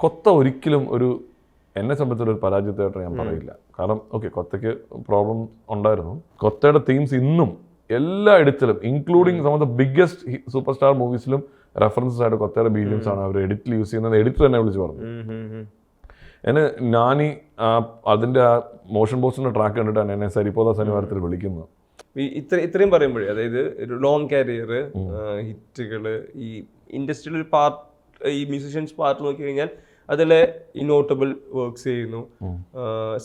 കൊത്ത ഒരിക്കലും ഒരു എന്നെ സംബന്ധിച്ചൊരു ഒരു പരാജയത്തായിട്ട് ഞാൻ പറയില്ല. കാരണം ഓക്കെ കൊത്തയ്ക്ക് പ്രോബ്ലം ഉണ്ടായിരുന്നു. കൊത്തയുടെ തീംസ് ഇന്നും എല്ലാ എഡിറ്റിലും including some of the biggest super star മൂവീസിലും references ആയിട്ട് കൊത്തയുടെ ബീജിയംസ് ആണ് അവർ എഡിറ്റിൽ യൂസ് ചെയ്യുന്നത് എഡിറ്റർ എന്നെ വിളിച്ച് പറഞ്ഞു. എന്നെ ഞാനി ആ അതിന്റെ ആ മോഷൻ ബോസിന്റെ ട്രാക്ക് കണ്ടിട്ടാണ് എന്നെ സരിപോത ശനിവാരത്തിൽ വിളിക്കുന്നത്. ഇത്ര ഇത്രയും പറയുമ്പോഴേ അതായത് ഒരു ലോങ് കരിയർ ഹിറ്റുകൾ ഈ ഇൻഡസ്ട്രിയിൽ ഒരു പാർട്ട് ഈ മ്യൂസിഷ്യൻസ് പാർട്ട് നോക്കി കഴിഞ്ഞാൽ അതിലെ ഈ നോട്ടബിൾ വർക്ക്സ് ചെയ്യുന്നു.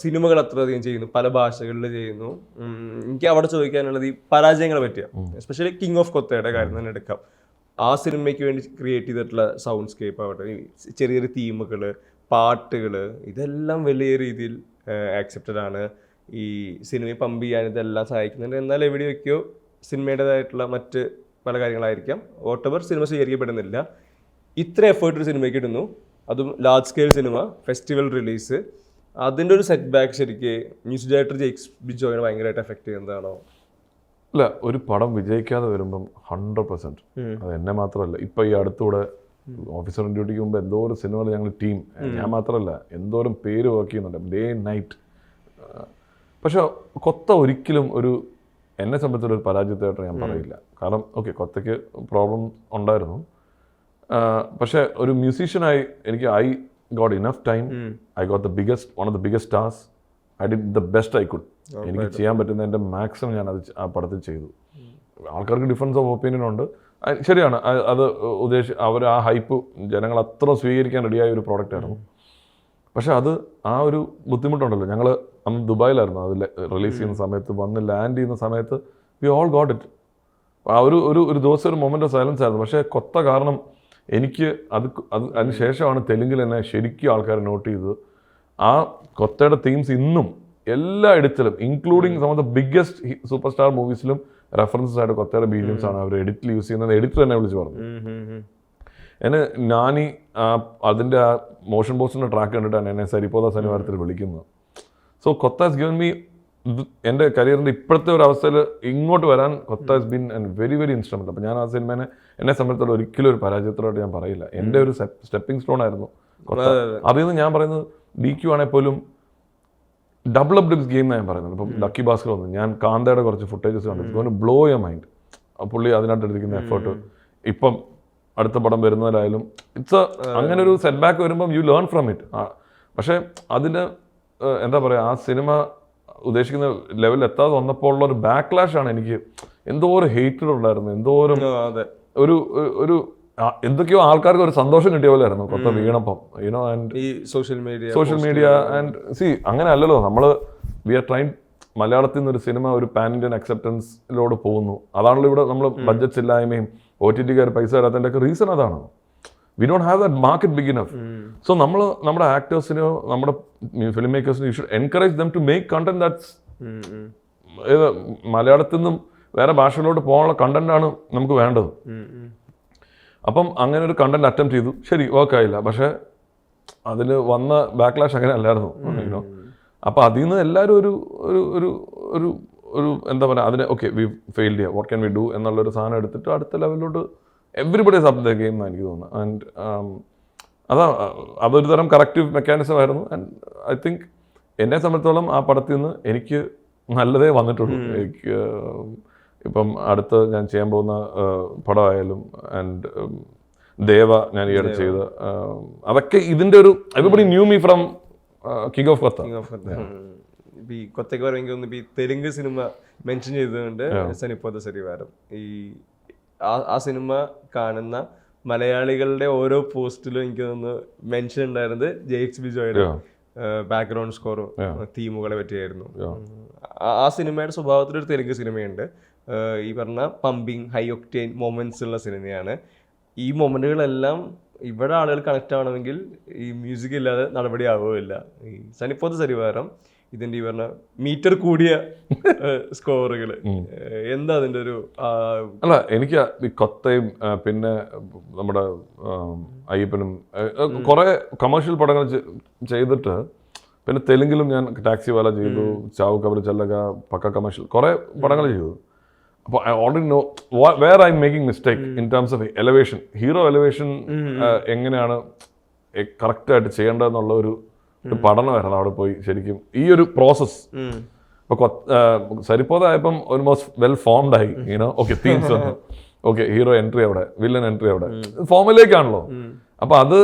സിനിമകൾ അത്രയധികം ചെയ്യുന്നു. പല ഭാഷകളിൽ ചെയ്യുന്നു. എനിക്ക് അവിടെ ചോദിക്കാനുള്ളത് ഈ പരാജയങ്ങളെ പറ്റിയ. എസ്പെഷ്യലി കിങ് ഓഫ് കൊത്തയുടെ കാര്യം തന്നെ എടുക്കാം. ആ സിനിമയ്ക്ക് വേണ്ടി ക്രിയേറ്റ് ചെയ്തിട്ടുള്ള സൗണ്ട് സ്കേപ്പ് ആവട്ടെ ചെറിയ ചെറിയ തീമുകൾ പാട്ടുകൾ ഇതെല്ലാം വലിയ രീതിയിൽ ആക്സെപ്റ്റഡ് ആണ്. ഈ സിനിമയെ പമ്പ് ചെയ്യാൻ ഇതെല്ലാം സഹായിക്കുന്നുണ്ട്. എന്നാൽ എവിടെയൊക്കെയോ സിനിമയുടേതായിട്ടുള്ള മറ്റ് പല കാര്യങ്ങളായിരിക്കാം. വോട്ടവർ സിനിമ സ്വീകരിക്കപ്പെടുന്നില്ല. ഇത്ര എഫേർട്ട് ഒരു സിനിമയ്ക്ക് ഇടുന്നു. അതും large scale cinema festival release അതിന്റെ ഒരു സെറ്റ് ബാക്ക് ശരിക്ക് മ്യൂസിക് ഡയറക്ടർ ജെയ്ക്സ് ബിജോയിനെ ഭയങ്കരമായിട്ട് എഫക്ട് ചെയ്യുന്നതാണോ? അല്ല ഒരു പടം വിജയിക്കാതെ വരുമ്പം ഹൺഡ്രഡ് പെർസെന്റ് അത് എന്നെ മാത്രമല്ല. ഇപ്പം ഈ അടുത്തൂടെ ഓഫീസർ ഡ്യൂട്ടിക്ക് മുമ്പ് എന്തോ ഒരു സിനിമകൾ ഞങ്ങൾ ടീം ഞാൻ മാത്രമല്ല എന്തോരം പേര് വർക്ക് ചെയ്യുന്നുണ്ട്. ഡേ നൈറ്റ് പക്ഷെ കൊത്ത ഒരിക്കലും ഒരു എന്നെ സംബന്ധിച്ചൊരു ഒരു പരാജയത്തായിട്ട് ഞാൻ പറയില്ല. കാരണം ഓക്കെ കൊത്തയ്ക്ക് പ്രോബ്ലം ഉണ്ടായിരുന്നു. പക്ഷെ ഒരു മ്യൂസീഷ്യനായി എനിക്ക് I got enough time I got the biggest one of the biggest stars I did the best I could എനിക്ക് ചെയ്യാൻ പറ്റുന്ന എന്റെ മാക്സിമം ഞാൻ അത് ആ പടത്തിൽ ചെയ്തു. ആൾക്കാർക്ക് ഡിഫറൻസ് ഓഫ് ഒപ്പീനിയൻ ഉണ്ട്. ശരിയാണ്. അത് ഉദ്ദേശി അവർ ആ ഹൈപ്പ് ജനങ്ങൾ അത്ര സ്വീകരിക്കാൻ റെഡിയായ ഒരു പ്രോഡക്റ്റ് ആയിരുന്നു. പക്ഷെ അത് ആ ഒരു ബുദ്ധിമുട്ടുണ്ടല്ലോ. ഞങ്ങൾ അന്ന് ദുബായിലായിരുന്നു. അത് റിലീസ് ചെയ്യുന്ന സമയത്ത് വന്ന് ലാൻഡ് ചെയ്യുന്ന സമയത്ത് വി ഓൾ ഗോട്ട് ഇറ്റ് ആ ഒരു ഒരു ഒരു ദിവസം ഒരു മൊമെന്റ് ഓഫ് സൈലൻസ് ആയിരുന്നു. പക്ഷേ കൊത്ത കാരണം എനിക്ക് അത് അത് അതിന് ശേഷമാണ് തെലുങ്കിൽ എന്നെ ശരിക്കും ആൾക്കാർ നോട്ട് ചെയ്തത്. ആ കൊത്തയുടെ തീംസ് ഇന്നും എല്ലാ എഡിറ്റിലും including some of the biggest super star മൂവീസിലും references ആയിട്ട് കൊത്തയുടെ ബീജിയംസ് ആണ് അവർ എഡിറ്റിൽ യൂസ് ചെയ്യുന്നത്. എഡിറ്റർ തന്നെ വിളിച്ച് പറഞ്ഞു. എന്നെ നാനി അതിന്റെ ആ മോഷൻ പോസ്റ്റിന്റെ ട്രാക്ക് കണ്ടിട്ടാണ് എന്നെ സരിപോദ സനിവാരത്തിൽ വിളിക്കുന്നത്. So Kotha has given me എന്റെ കരിയറിന്റെ ഇപ്പോഴത്തെ ഒരു അവസ്ഥയിൽ ഇങ്ങോട്ട് വരാൻ Kotha has been and very very instrument അപ്പോൾ ഞാൻ ആ സിനിമേനെ എന്നെ സംബന്ധിച്ചോളം ഒരിക്കലും ഒരു പരാജയത്തോടായിട്ട് ഞാൻ പറയില്ല. എന്റെ ഒരു സ്റ്റെപ്പിംഗ് സ്റ്റോൺ ആയിരുന്നു അതിൽ നിന്ന് ഞാൻ പറയുന്നത് ഡി ക്യു ആണെങ്കിൽ പോലും ഡബിൾ അപ് ഡിപ്സ് ഗെയിം ഞാൻ പറയുന്നത്. ഇപ്പം ലക്കി ബാസ്കർ വന്നു. ഞാൻ കാന്തയുടെ കുറച്ച് ഫുട്ടേജസ് കണ്ടു. ബ്ലോ യർ മൈൻഡ് പുള്ളി അതിനകത്ത് എടുത്തിരിക്കുന്ന എഫേർട്ട് ഇപ്പം അടുത്ത പടം വരുന്നതിലായാലും ഇറ്റ്സ് അങ്ങനെ ഒരു സെറ്റ് ബാക്ക് വരുമ്പം യു ലേൺ ഫ്രം ഇറ്റ് പക്ഷേ അതിന് എന്താ പറയുക ആ സിനിമ ഉദ്ദേശിക്കുന്ന ലെവലിൽ എത്താതെ വന്നപ്പോൾ ഉള്ള ഒരു ബാക്ക്ലാഷ് ആണ് എനിക്ക് എന്തോരം ഹേറ്റഡ് ഉണ്ടായിരുന്നു എന്തോരം അതെ. ഒരു ഒരു ആ, എന്തൊക്കെയോ ആൾക്കാർക്ക് ഒരു സന്തോഷം കിട്ടിയ പോലെ ആയിരുന്നു കൊത്ത വീണപ്പം. യുനോ ആൻഡ് ഈ social media social media and see അങ്ങനെ അല്ലല്ലോ. നമ്മൾ വി ആർ ട്രൈൻ മലയാളത്തിൽ നിന്ന് ഒരു സിനിമ ഒരു പാൻ ഇന്ത്യൻ അക്സെപ്റ്റൻസിലോട് പോകുന്നു. അതാണല്ലോ ഇവിടെ നമ്മൾ ബഡ്ജറ്റ് ഇല്ലായ്മയും ഒ ടി ടിക്കാർ പൈസ വരാത്തതിന്റെ ഒക്കെ റീസൺ അതാണ്. We don't have that market big enough so നമ്മൾ നമ്മുടെ ആക്ടേഴ്സിനോ നമ്മുടെ film മേക്കേഴ്സിനോ you should encourage them to make content that's ഏത് മലയാളത്തിൽ നിന്നും വേറെ ഭാഷകളിലോട്ട് പോകാനുള്ള കണ്ടന്റാണ് നമുക്ക് വേണ്ടത്. അപ്പം അങ്ങനെ ഒരു കണ്ടന്റ് അറ്റംപ്റ്റ് ചെയ്തു. ശരി വർക്ക് ആയില്ല. പക്ഷേ അതിൽ വന്ന ബാക്ക്ലാഷ് അങ്ങനെ അല്ലായിരുന്നു. അപ്പോൾ അതിൽ നിന്ന് എല്ലാവരും ഒരു ഒരു ഒരു ഒരു ഒരു എന്താ പറയുക അതിനെ ഓക്കെ വി ഫെയിൽ ചെയ്യുക വാട്ട് ക്യാൻ വി ഡു എന്നുള്ളൊരു സാധനം എടുത്തിട്ട് അടുത്ത ലെവലിലോട്ട് എവറിബഡി സബ് ദ ഗെയിം എന്നാണ് എനിക്ക് തോന്നുന്നത്. ആൻഡ് അതാ അതൊരു തരം കറക്റ്റീവ് മെക്കാനിസം ആയിരുന്നു. ആൻഡ് ഐ തിങ്ക് എന്നെ സംബന്ധിച്ചോളം ആ പടത്തിൽ നിന്ന് എനിക്ക് നല്ലതേ വന്നിട്ടുള്ളൂ. എനിക്ക് ഇപ്പം അടുത്ത് ഞാൻ ചെയ്യാൻ പോകുന്ന പടമായാലും ആൻഡ് ദേവ ഞാൻ ഈയിടെ ചെയ്ത് അതൊക്കെ ഇതിന്റെ ഒരു everybody knew me from King of Kotha ഈ കൊത്തക്ക് പറയുമെങ്കിൽ ഒന്ന് ഈ തെലുങ്ക് സിനിമ മെൻഷൻ ചെയ്തുകൊണ്ട് സനിപ്പോത ശരിവാരം ഈ ആ- സിനിമ കാണുന്ന മലയാളികളുടെ ഓരോ പോസ്റ്റിലും എനിക്ക് തോന്നുന്നു മെൻഷൻ ഉണ്ടായിരുന്നത് ജെയ്ക്സ് ബിജോയുടെ ബാക്ക്ഗ്രൗണ്ട് സ്കോറും തീമുകളെ പറ്റിയായിരുന്നു. ആ- സിനിമയുടെ സ്വഭാവത്തിൽ ഒരു തെലുങ്ക് സിനിമയുണ്ട്. ഈ പറഞ്ഞ പമ്പിങ് ഹൈ ഒക്ടെയിൻ മൊമെന്റ്സ് ഉള്ള സിനിമയാണ്. ഈ മൊമെന്റുകളെല്ലാം ഇവിടെ ആളുകൾ കണക്ട് ആവണമെങ്കിൽ ഈ മ്യൂസിക് ഇല്ലാതെ നടപടി ആവുകയില്ല ഈ സനിപ്പോത്ത് സരിവാരം ഇതിന്റെ ഈ പറഞ്ഞ മീറ്റർ കൂടിയ സ്കോറുകൾ എന്താ അതിന്റെ ഒരു അല്ല എനിക്ക് ഈ കൊത്തയും പിന്നെ നമ്മുടെ അയ്യപ്പനും കുറെ കമേഴ്ഷ്യൽ പടങ്ങൾ ചെയ്തിട്ട് പിന്നെ തെലുങ്കിലും ഞാൻ ടാക്സി വാല ചെയ്തു ചാവ് കബർ ചെല്ലക പക്ക കമേഴ്ഷ്യൽ കുറെ പടങ്ങൾ ചെയ്തു. അപ്പോൾ I already know where I making mistake in terms of elevation hero elevation എങ്ങനെയാണ് കറക്റ്റായിട്ട് ചെയ്യേണ്ടതെന്നുള്ള ഒരു ഒരു പഠനമായിരുന്നു അവിടെ പോയി ശരിക്കും. ഈ ഒരു പ്രോസസ്. ഇപ്പൊ സരിപ്പോതായപ്പം ഓൾമോസ്റ്റ് വെൽ ഫോംഡ് ആയി. യൂനോ ഓക്കെ തീംസ് വന്നു. ഓക്കെ ഹീറോ എൻട്രി അവിടെ വില്ലൻ എൻട്രി അവിടെ. ഫോമിലേക്കാണല്ലോ അപ്പൊ അത്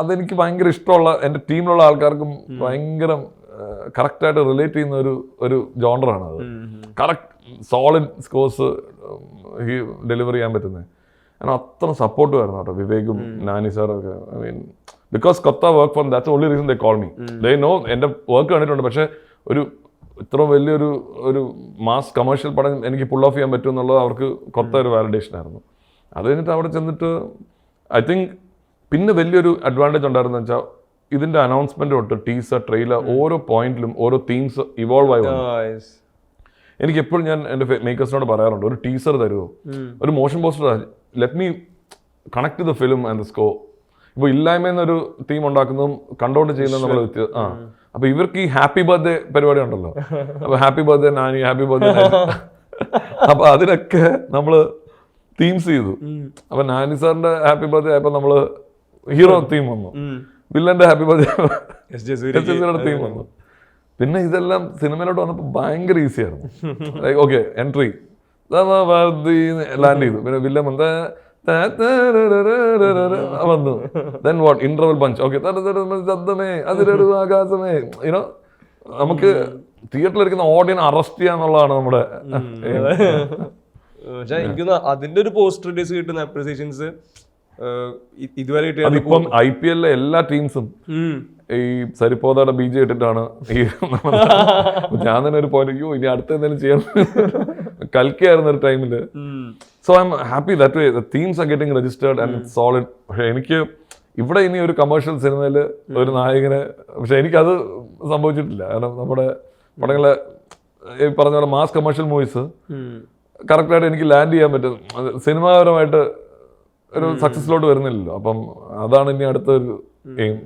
അതെനിക്ക് ഭയങ്കര ഇഷ്ടമുള്ള എന്റെ ടീമിലുള്ള ആൾക്കാർക്കും ഭയങ്കര കറക്റ്റായിട്ട് റിലേറ്റ് ചെയ്യുന്ന ഒരു ഒരു ജോണ്ടറാണ് അത്. കറക്റ്റ് സോളിഡ് സ്കോഴ്സ് ഡെലിവറി ചെയ്യാൻ പറ്റുന്നത്. കാരണം അത്ര സപ്പോർട്ട് വരുന്നു കേട്ടോ വിവേകും നാനി സാറൊക്കെ I mean because Kotha work for that's only reason they call me they know എന്റെ വർക്ക് കണ്ടിട്ടുണ്ട് പക്ഷേ ഒരു ഇത്ര വലിയൊരു ഒരു മാസ് കമേഴ്ഷ്യൽ പടം എനിക്ക് പുൾ ഓഫ് ചെയ്യാൻ പറ്റും എന്നുള്ളത് അവർക്ക് കൊത്ത ഒരു വാലിഡേഷൻ ആയിരുന്നു. അത് കഴിഞ്ഞിട്ട് അവിടെ ചെന്നിട്ട് ഐ തിങ്ക് പിന്നെ വലിയൊരു അഡ്വാന്റേജ് ഉണ്ടായിരുന്നു വെച്ചാൽ ഇതിന്റെ അനൗൺസ്മെന്റ് തൊട്ട് ടീസർ ട്രെയിലർ ഓരോ പോയിന്റിലും ഓരോ തീംസ് ഇവോൾവ് ആയി yes. എനിക്ക് എപ്പോഴും ഞാൻ എന്റെ മേക്കേഴ്സിനോട് പറയാറുണ്ട് ഒരു ടീസർ തരുമോ ഒരു motion poster let me connect the film and the score ഇപ്പോൾ ഇല്ലായ്മയെന്നൊരു തീം ഉണ്ടാക്കുന്നതും കണ്ടോണ്ട് ചെയ്യുന്നതും നമ്മൾ വ്യത്യാസം ആ. അപ്പൊ ഇവർക്ക് ഈ ഹാപ്പി ബർത്ത്ഡേ പരിപാടി ഉണ്ടല്ലോ. അപ്പൊ happy birthday Nani happy birthday അപ്പൊ അതിനൊക്കെ നമ്മൾ തീംസ് ചെയ്തു. അപ്പൊ നാനി സാറിന്റെ ഹാപ്പി ബർത്ത്ഡേ ആയപ്പോ നമ്മൾ ഹീറോ തീം വന്നു. വില്ലന്റെ ഹാപ്പി ബർത്ത്ഡേ. തീം വന്നു. പിന്നെ ഇതെല്ലാം സിനിമയിലോട്ട് വന്നപ്പോൾ ഭയങ്കര ഈസി ആയിരുന്നു. ലൈക്ക് ഓക്കെ എൻട്രി ലാൻഡ് ചെയ്തു. പിന്നെ വില്ലൻ വന്ന് വന്നു. Then what interval punch okay ശബ്ദമേ. അതിരൊരു ആകാശമേ യുനോ നമുക്ക് തിയേറ്ററിലിരിക്കുന്ന ഓഡിയൻ അറസ്റ്റ് ചെയ്യാന്നുള്ളതാണ് നമ്മുടെ പക്ഷെ എനിക്ക് അതിന്റെ ഒരു പോസ്റ്റ് റിലീസ് കിട്ടുന്ന അപ്രിസിയേഷൻസ് ഇതുവരെ അതിപ്പം ഐ പി എല്ലിലെ എല്ലാ ടീംസും ഈ സരിപ്പോതയുടെ ബീജം ഇട്ടിട്ടാണ് ഈ ഞാൻ തന്നെ ഒരു പോയിന്റ് അയ്യോ ഇനി അടുത്ത എന്തെങ്കിലും ചെയ്യണം കൽക്കായിരുന്ന ഒരു ടൈമിൽ. So I am happy that way themes are getting registered and solid പക്ഷേ എനിക്ക് ഇവിടെ ഇനി ഒരു കമേഴ്ഷ്യൽ സിനിമയിൽ ഒരു നായകനെ പക്ഷെ എനിക്കത് സംഭവിച്ചിട്ടില്ല. കാരണം നമ്മുടെ പടങ്ങളെ ഈ പറഞ്ഞ പോലെ മാസ് കമേഴ്ഷ്യൽ മൂവീസ്. കറക്റ്റായിട്ട് എനിക്ക് ലാൻഡ് ചെയ്യാൻ പറ്റും. സിനിമാപരമായിട്ട് ഒരു സക്സസിലോട്ട് വരുന്നില്ലല്ലോ. അപ്പം അതാണ് ഇനി അടുത്തൊരു എയിം